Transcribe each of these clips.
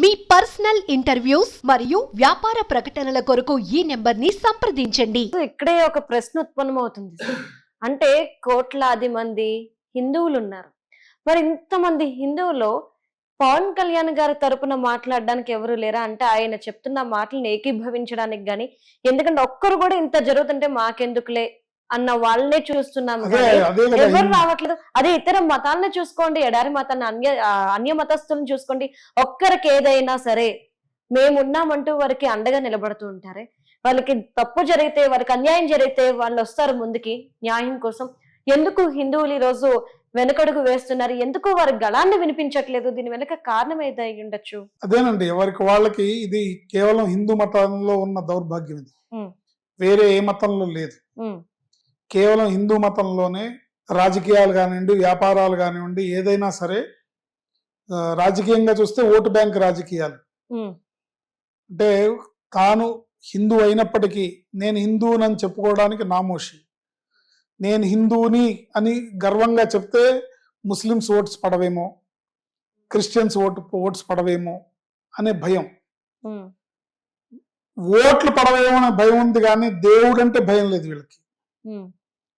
మీ personal interviews మరియు వ్యాపార ప్రకటనల కొరకు ఈ నెంబర్ని సంప్రదించండి. ఇక్కడే ఒక ప్రశ్న ఉత్పన్నమవుతుంది అవుతుంది అంటే కోట్లాది మంది హిందువులు ఉన్నారు మరి ఇంతమంది హిందువులు పవన్ కళ్యాణ్ గారి తరపున మాట్లాడడానికి ఎవరు లేరా? అంటే ఆయన చెప్తున్న మాటలను ఏకీభవించడానికి కానీ ఎందుకంటే ఒక్కరు కూడా ఇంత జరుగుతుంటే మాకెందుకులే? అన్న వాళ్ళనే చూస్తున్నాం ఎవరు రావట్లేదు. అదే ఇతర మతాలను చూసుకోండి ఎడారి మతాన్ని అన్య అన్య మతస్థులను చూసుకోండి. ఒక్కరికి ఏదైనా సరే మేమున్నామంటూ వారికి అండగా నిలబడుతూ ఉంటారే. వాళ్ళకి తప్పు జరిగితే వారికి అన్యాయం జరిగితే వాళ్ళు వస్తారు ముందుకి న్యాయం కోసం. ఎందుకు హిందువులు ఈ రోజు వెనకడుగు వేస్తున్నారు? ఎందుకు వారి గళాన్ని వినిపించట్లేదు? దీని వెనక కారణం ఏదై ఉండొచ్చు? అదేనండి ఎవరికి వాళ్ళకి ఇది కేవలం హిందూ మతంలో ఉన్న దౌర్భాగ్యం ఇది. వేరే ఏ మతంలో లేదు. కేవలం హిందూ మతంలోనే రాజకీయాలు కానివ్వండి వ్యాపారాలు కానివ్వండి ఏదైనా సరే రాజకీయంగా చూస్తే ఓటు బ్యాంక్ రాజకీయాలు. అంటే తాను హిందూ అయినప్పటికీ నేను హిందువునని చెప్పుకోవడానికి నామోషి. నేను హిందువుని అని గర్వంగా చెప్తే ముస్లిమ్స్ ఓట్స్ పడవేమో క్రిస్టియన్స్ ఓటు ఓట్స్ పడవేమో అనే భయం. ఓట్లు పడవేమో అనే భయం ఉంది కానీ దేవుడు అంటే భయం లేదు వీళ్ళకి.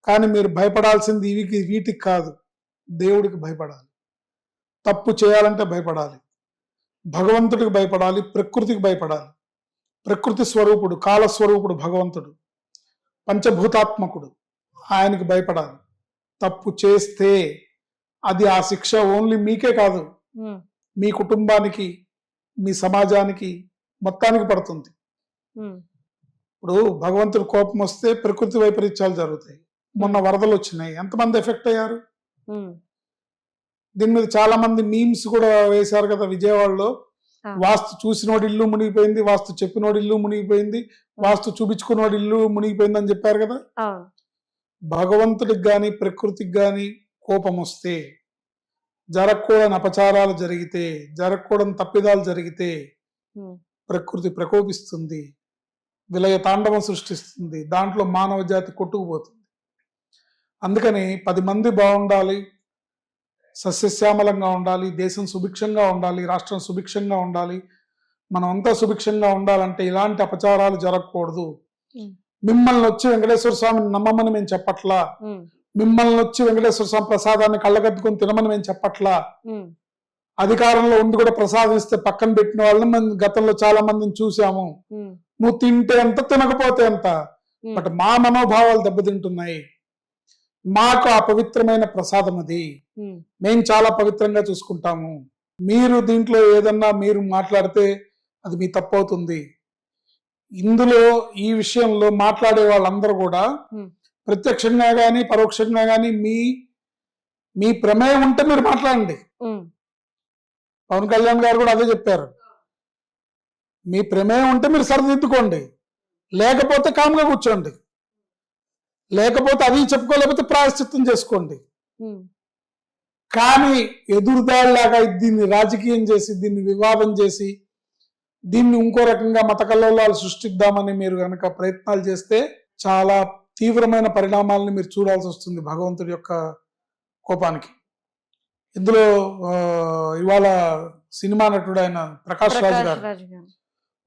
కానీ మీరు భయపడాల్సింది ఇవికి వీటికి కాదు. దేవుడికి భయపడాలి. తప్పు చేయాలంటే భయపడాలి. భగవంతుడికి భయపడాలి ప్రకృతికి భయపడాలి. ప్రకృతి స్వరూపుడు కాలస్వరూపుడు భగవంతుడు పంచభూతాత్మకుడు. ఆయనకి భయపడాలి. తప్పు చేస్తే అది ఆ శిక్ష ఓన్లీ మీకే కాదు. మీ కుటుంబానికి మీ సమాజానికి మొత్తానికి పడుతుంది. ఇప్పుడు భగవంతుడి కోపం వస్తే ప్రకృతి వైపరీత్యాలు జరుగుతాయి. మొన్న వరదలు వచ్చినాయి. ఎంతమంది ఎఫెక్ట్ అయ్యారు? దీని మీద చాలా మంది మీమ్స్ కూడా వేశారు కదా విజయవాడలో. వాస్తు చూసినోడి ఇల్లు మునిగిపోయింది వాస్తు చెప్పినోడి ఇల్లు మునిగిపోయింది వాస్తు చూపించుకున్నోడి ఇల్లు మునిగిపోయింది అని చెప్పారు కదా? భగవంతుడికి గాని ప్రకృతికి గాని కోపం వస్తే జరగకూడని అపచారాలు జరిగితే జరగకూడని తప్పిదాలు జరిగితే ప్రకృతి ప్రకోపిస్తుంది విలయ తాండవం సృష్టిస్తుంది దాంట్లో మానవ జాతి కొట్టుకుపోతుంది. అందుకని పది మంది బాగుండాలి సస్యశ్యామలంగా ఉండాలి దేశం సుభిక్షంగా ఉండాలి రాష్ట్రం సుభిక్షంగా ఉండాలి మనం అంతా సుభిక్షంగా ఉండాలంటే ఇలాంటి అపచారాలు జరగకూడదు. మిమ్మల్ని వచ్చి వెంకటేశ్వర స్వామిని నమ్మమని మేము చెప్పట్లా. మిమ్మల్ని వచ్చి వెంకటేశ్వర స్వామి ప్రసాదాన్ని కళ్ళగద్దుకొని తినమని మేము చెప్పట్లా. అధికారంలో ఉండి కూడా ప్రసాదం ఇస్తే పక్కన పెట్టిన వాళ్ళని మనం గతంలో చాలా మందిని చూసాము. నువ్వు తింటే ఎంత తినకపోతే ఎంత? బట్ మా మనోభావాలు దెబ్బతింటున్నాయి. మాకు ఆ పవిత్రమైన ప్రసాదం అది. మేము చాలా పవిత్రంగా చూసుకుంటాము. మీరు దీంట్లో ఏదన్నా మీరు మాట్లాడితే అది మీ తప్పు అవుతుంది. ఇందులో ఈ విషయంలో మాట్లాడే వాళ్ళందరూ కూడా. ప్రత్యక్షంగా కానీ పరోక్షంగా కానీ మీ మీ ప్రమేయం ఉంటే మీరు మాట్లాడండి. పవన్ కళ్యాణ్ గారు కూడా అదే చెప్పారు. మీ ప్రమేయం ఉంటే మీరు సరిదిద్దుకోండి. లేకపోతే కామ్గా కూర్చోండి. లేకపోతే అది చెప్పుకోలేకపోతే ప్రాయశ్చిత్తం చేసుకోండి. కానీ ఎదురుదాడిలాగా దీన్ని రాజకీయం చేసి దీన్ని వివాదం చేసి దీన్ని ఇంకో రకంగా మత కల్లోలాలు సృష్టిద్దామని మీరు కనుక ప్రయత్నాలు చేస్తే చాలా తీవ్రమైన పరిణామాలను మీరు చూడాల్సి వస్తుంది భగవంతుడి యొక్క కోపానికి. ఇందులో ఇవాళ సినిమా నటుడు ఆయన ప్రకాష్ రాజ్ గారు.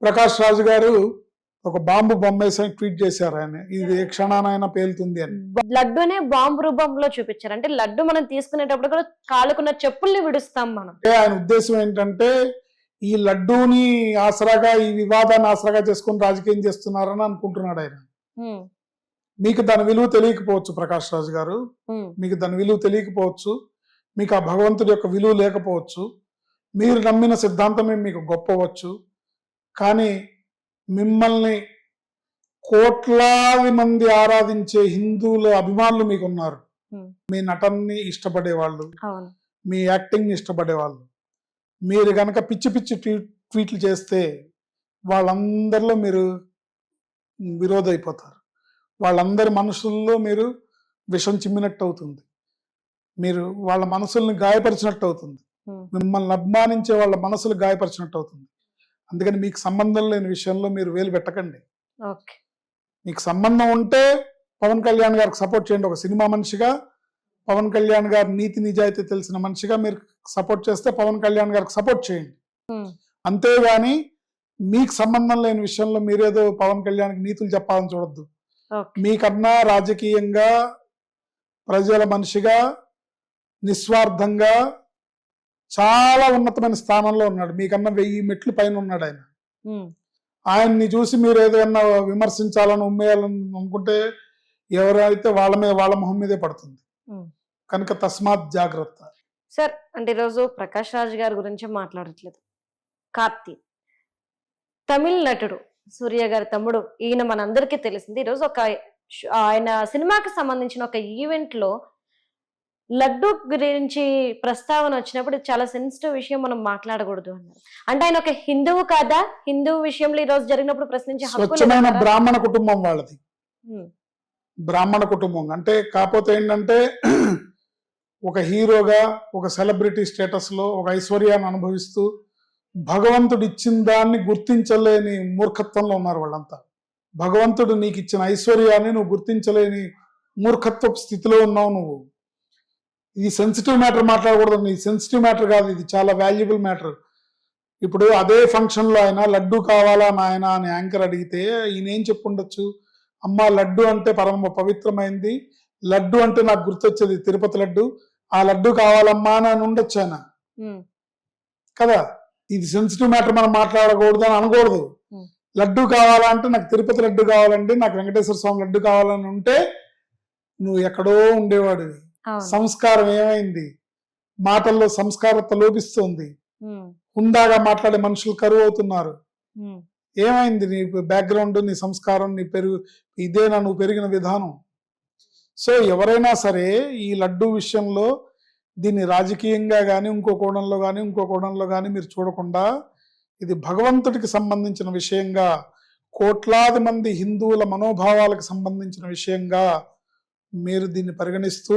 ప్రకాష్ రాజు గారు ఒక బాంబు బొమ్మేసి ట్వీట్ చేశారు ఆయన. ఇది ఏ క్షణానైనా పేలుతుంది అని. లడ్డూనే బాంబు రూపంలో చూపించారు. అంటే లడ్డు మనం తీసుకునేటప్పుడు కూడా కాలుకున్న చెప్పుల్ని విడుస్తాం మనం. అంటే ఆయన ఉద్దేశం ఏంటంటే ఈ లడ్డూని ఆసరాగా ఈ వివాదాన్ని ఆసరాగా చేసుకొని రాజకీయం చేస్తున్నారని అనుకుంటున్నాడు ఆయన. మీకు దాని విలువ తెలియకపోవచ్చు ప్రకాష్ రాజు గారు. మీకు దాని విలువ తెలియకపోవచ్చు. మీకు ఆ భగవంతుడి యొక్క విలువ లేకపోవచ్చు. మీరు నమ్మిన సిద్ధాంతమే మీకు గొప్పవచ్చు. కానీ మిమ్మల్ని కోట్లాది మంది ఆరాధించే హిందువుల అభిమానులు మీకు ఉన్నారు Hmm. మీ నటనని ఇష్టపడే వాళ్ళు మీ యాక్టింగ్ని ఇష్టపడే వాళ్ళు మీరు కనుక పిచ్చి పిచ్చి ట్వీట్ ట్వీట్లు చేస్తే వాళ్ళందరిలో మీరు విరోధ అయిపోతారు వాళ్ళందరి మనసుల్లో మీరు విషం చిమ్మినట్టు అవుతుంది మీరు వాళ్ళ మనసుల్ని గాయపరిచినట్టు అవుతుంది మిమ్మల్ని అభిమానించే వాళ్ళ మనసులు గాయపరిచినట్టు అవుతుంది అందుకని మీకు సంబంధం లేని విషయంలో మీరు వేలు పెట్టకండి. మీకు సంబంధం ఉంటే పవన్ కళ్యాణ్ గారికి సపోర్ట్ చేయండి. ఒక సినిమా మనిషిగా పవన్ కళ్యాణ్ గారి నీతి నిజాయితీ తెలిసిన మనిషిగా మీరు సపోర్ట్ చేస్తే పవన్ కళ్యాణ్ గారికి సపోర్ట్ చేయండి. అంతేగాని మీకు సంబంధం లేని విషయంలో మీరేదో పవన్ కళ్యాణ్కి నీతులు చెప్పాలని చూడొద్దు. మీకన్నా రాజకీయంగా ప్రజల మనిషిగా నిస్వార్థంగా చాలా ఉన్నతమైన స్థానంలో ఉన్నాడు. మీకన్నా వెయ్యి మెట్లు పైన ఉన్నాడు ఆయన. ఆయన్ని చూసి మీరు ఏదైనా విమర్శించాలని ఉమ్మేయాలని అనుకుంటే ఎవరైతే వాళ్ళ మీద వాళ్ళ మొహం మీదే పడుతుంది. కనుక తస్మాత్ జాగ్రత్త. సార్ అంటే ఈరోజు ప్రకాష్ రాజ్ గారి గురించి మాట్లాడట్లేదు. కార్తీ. తమిళ నటుడు సూర్య గారి తమ్ముడు ఈయన మనందరికీ తెలిసింది ఈరోజు ఒక ఆయన సినిమాకి సంబంధించిన ఒక ఈవెంట్లో లడ్డు గురించి ప్రస్తావన వచ్చినప్పుడు చాలా సెన్సిటివ్ విషయం మనం మాట్లాడకూడదు అన్నారు. అంటే ఆయన ఒక హిందువు కాదా? హిందువు విషయంలో ఈ రోజు జరిగినప్పుడు ప్రశ్నించే స్వచ్ఛమైన? బ్రాహ్మణ కుటుంబం వాళ్ళది. బ్రాహ్మణ కుటుంబం. అంటే కాకపోతే ఏంటంటే ఒక హీరోగా ఒక సెలబ్రిటీ స్టేటస్లో ఒక ఐశ్వర్యాన్ని అనుభవిస్తూ భగవంతుడు ఇచ్చిన దాన్ని గుర్తించలేని మూర్ఖత్వంలో ఉన్నారు వాళ్ళంతా. భగవంతుడు నీకు ఇచ్చిన ఐశ్వర్యాన్ని నువ్వు గుర్తించలేని మూర్ఖత్వపు స్థితిలో ఉన్నావు నువ్వు. ఇది సెన్సిటివ్ మ్యాటర్ మాట్లాడకూడదు ఇది సెన్సిటివ్ మ్యాటర్ కాదు. ఇది చాలా వాల్యుబుల్ మ్యాటర్ ఇప్పుడు అదే ఫంక్షన్లో ఆయన లడ్డు కావాలా నాయన అని యాంకర్ అడిగితే ఈయన ఏం చెప్పుండొచ్చు? అమ్మ లడ్డు అంటే పరమ పవిత్రమైంది. లడ్డు అంటే నాకు గుర్తొచ్చేది తిరుపతి లడ్డు. ఆ లడ్డు కావాలమ్మా అని అని ఉండొచ్చు ఆయన. కదా? ఇది సెన్సిటివ్ మ్యాటర్ మనం మాట్లాడకూడదు అని అనకూడదు. లడ్డు కావాలంటే నాకు తిరుపతి లడ్డు కావాలండి నాకు వెంకటేశ్వర స్వామి లడ్డు కావాలని ఉంటే నువ్వు ఎక్కడో ఉండేవాడివి. సంస్కారం ఏమైంది? మాటల్లో సంస్కారత లోపిస్తుంది. హుందాగా మాట్లాడే మనుషులు కరువు అవుతున్నారు ఏమైంది నీ బ్యాక్గ్రౌండ్ నీ సంస్కారం నీ పెరుగు ఇదేనా నువ్వు పెరిగిన విధానం? సో ఎవరైనా సరే ఈ లడ్డు విషయంలో దీన్ని రాజకీయంగా కానీ ఇంకో కోణంలో కానీ ఇంకో కోణంలో కానీ మీరు చూడకుండా ఇది భగవంతుడికి సంబంధించిన విషయంగా కోట్లాది మంది హిందువుల మనోభావాలకు సంబంధించిన విషయంగా మీరు దీన్ని పరిగణిస్తూ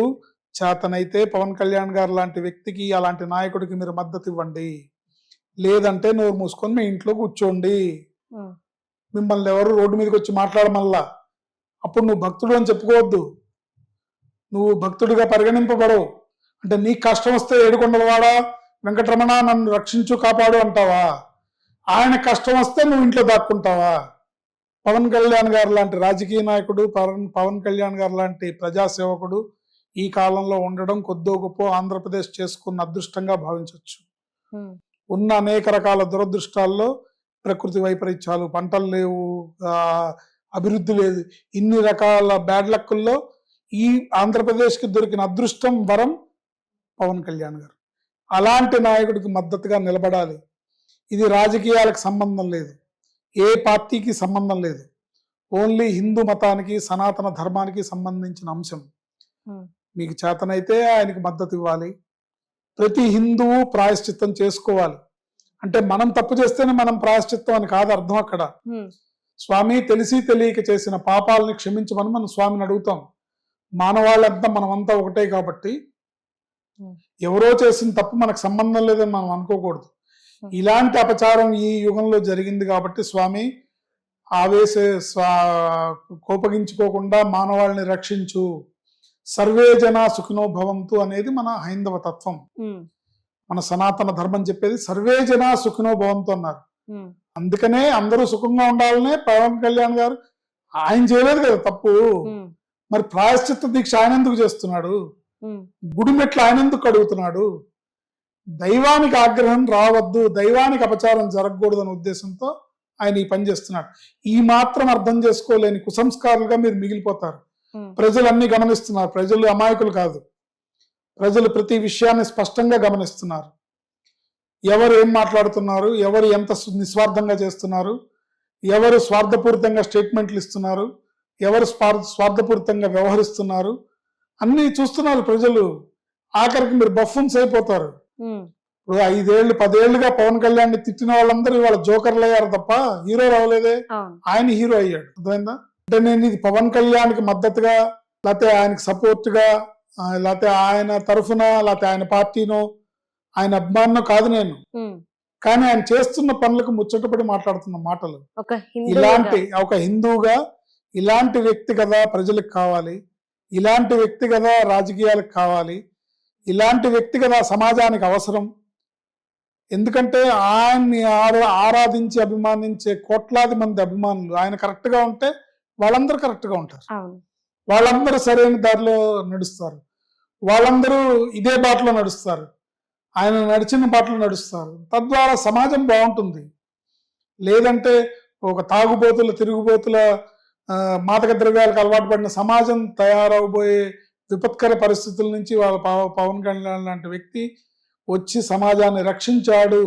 చేతనైతే పవన్ కళ్యాణ్ గారు లాంటి వ్యక్తికి అలాంటి నాయకుడికి మీరు మద్దతు ఇవ్వండి. లేదంటే నోరు మూసుకొని మీ ఇంట్లో కూర్చోండి. మిమ్మల్ని ఎవరు రోడ్డు మీదకి వచ్చి మాట్లాడమల్లా అప్పుడు నువ్వు భక్తుడు అని చెప్పుకోవద్దు. నువ్వు భక్తుడిగా పరిగణింపబడవు. అంటే నీకు కష్టం వస్తే ఏడుకొండలవాడా వెంకటరమణ నన్ను రక్షించు కాపాడు అంటావా? ఆయన కష్టం వస్తే నువ్వు ఇంట్లో దాక్కుంటావా? పవన్ కళ్యాణ్ గారు లాంటి రాజకీయ నాయకుడు పవన్ పవన్ కళ్యాణ్ గారు లాంటి ప్రజాసేవకుడు ఈ కాలంలో ఉండడం కొద్దో గొప్ప ఆంధ్రప్రదేశ్ చేసుకున్న అదృష్టంగా భావించవచ్చు. ఉన్న అనేక రకాల దురదృష్టాల్లో ప్రకృతి వైపరీత్యాలు పంటలు లేవు అభివృద్ధి లేదు. ఇన్ని రకాల బ్యాడ్ లక్కుల్లో ఈ ఆంధ్రప్రదేశ్కి దొరికిన అదృష్టం వరం పవన్ కళ్యాణ్ గారు. అలాంటి నాయకుడికి మద్దతుగా నిలబడాలి. ఇది రాజకీయాలకు సంబంధం లేదు. ఏ పార్టీకి సంబంధం లేదు. ఓన్లీ హిందూ మతానికి సనాతన ధర్మానికి సంబంధించిన అంశం. మీకు చేతనైతే ఆయనకి మద్దతు ఇవ్వాలి. ప్రతి హిందువు ప్రాయశ్చిత్తం చేసుకోవాలి. అంటే మనం తప్పు చేస్తేనే మనం ప్రాయశ్చిత్తం అని కాదు అర్థం అక్కడ. స్వామి తెలిసి తెలియక చేసిన పాపాలని క్షమించమని మనం స్వామిని అడుగుతాం. మానవాళ్ళంతా మనమంతా ఒకటే కాబట్టి. ఎవరో చేసిన తప్పు మనకు సంబంధం లేదని మనం అనుకోకూడదు. ఇలాంటి అపచారం ఈ యుగంలో జరిగింది కాబట్టి స్వామి ఆవేశ కోపగించుకోకుండా మానవాళిని రక్షించు. సర్వే జన సుఖినో భవంతు అనేది మన హైందవ తత్వం. మన సనాతన ధర్మం చెప్పేది సర్వే జన సుఖినో భవంతు అన్నారు. అందుకనే అందరూ సుఖంగా ఉండాలనే పవన్ కళ్యాణ్ గారు ఆయన చేయలేదు కదా తప్పు. మరి ప్రాయశ్చిత్త దీక్ష ఆయన ఎందుకు చేస్తున్నాడు? గుడి మెట్లు ఆయన ఎందుకు అడుగుతున్నాడు దైవానికి ఆగ్రహం రావద్దు దైవానికి అపచారం జరగకూడదు అనే ఉద్దేశంతో ఆయన ఈ పని చేస్తున్నాడు. ఈ మాత్రం అర్థం చేసుకోలేని కుసంస్కారులుగా మీరు మిగిలిపోతారు. ప్రజలు అన్ని గమనిస్తున్నారు. ప్రజలు అమాయకులు కాదు. ప్రజలు ప్రతి విషయాన్ని స్పష్టంగా గమనిస్తున్నారు. ఎవరు ఏం మాట్లాడుతున్నారు? ఎవరు ఎంత నిస్వార్థంగా చేస్తున్నారు? ఎవరు స్వార్థపూరితంగా స్టేట్మెంట్లు ఇస్తున్నారు? ఎవరు స్వార్థ స్వార్థపూరితంగా వ్యవహరిస్తున్నారు? అన్ని చూస్తున్నారు ప్రజలు. ఆఖరికి మీరు బఫన్స్ అయిపోతారు. ఇప్పుడు ఐదేళ్ళు పదేళ్ళుగా పవన్ కళ్యాణ్ తిట్టిన వాళ్ళందరూ ఇవాళ జోకర్లు అయ్యారు తప్ప హీరో రావలేదే. ఆయన హీరో అయ్యాడు. అర్థమైందా? అంటే నేను ఇది పవన్ కళ్యాణ్కి మద్దతుగా లేకపోతే ఆయనకి సపోర్ట్గా ఆ, లేకపోతే ఆయన తరఫున లేకపోతే ఆయన పార్టీనో ఆయన అభిమానో కాదు నేను. కానీ ఆయన చేస్తున్న పనులకు ముచ్చటపడి మాట్లాడుతున్న మాటలు. ఇలాంటి ఒక హిందువుగా ఇలాంటి వ్యక్తి కదా ప్రజలకు కావాలి. ఇలాంటి వ్యక్తి కదా రాజకీయాలకు కావాలి. ఇలాంటి వ్యక్తి కదా సమాజానికి అవసరం. ఎందుకంటే ఆయన్ని ఆరా ఆరాధించి అభిమానించే కోట్లాది మంది అభిమానులు. ఆయన కరెక్ట్గా ఉంటే వాళ్ళందరూ కరెక్ట్గా ఉంటారు. వాళ్ళందరూ సరైన దారిలో నడుస్తారు. వాళ్ళందరూ ఇదే బాటలో నడుస్తారు. ఆయన నడిచిన బాటలో నడుస్తారు. తద్వారా సమాజం బాగుంటుంది. లేదంటే ఒక తాగుబోతుల తిరుగుబోతుల ఆ, మాదక ద్రవ్యాలకు అలవాటు పడిన సమాజం తయారవబోయే విపత్కర పరిస్థితుల నుంచి వాళ్ళ పవ- పవన్ కళ్యాణ్ లాంటి వ్యక్తి వచ్చి సమాజాన్ని రక్షించాడు.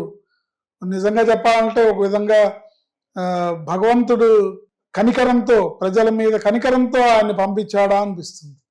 నిజంగా చెప్పాలంటే ఒక విధంగా భగవంతుడు కనికరంతో ప్రజల మీద కనికరంతో ఆయన్ని పంపించాడా అనిపిస్తుంది.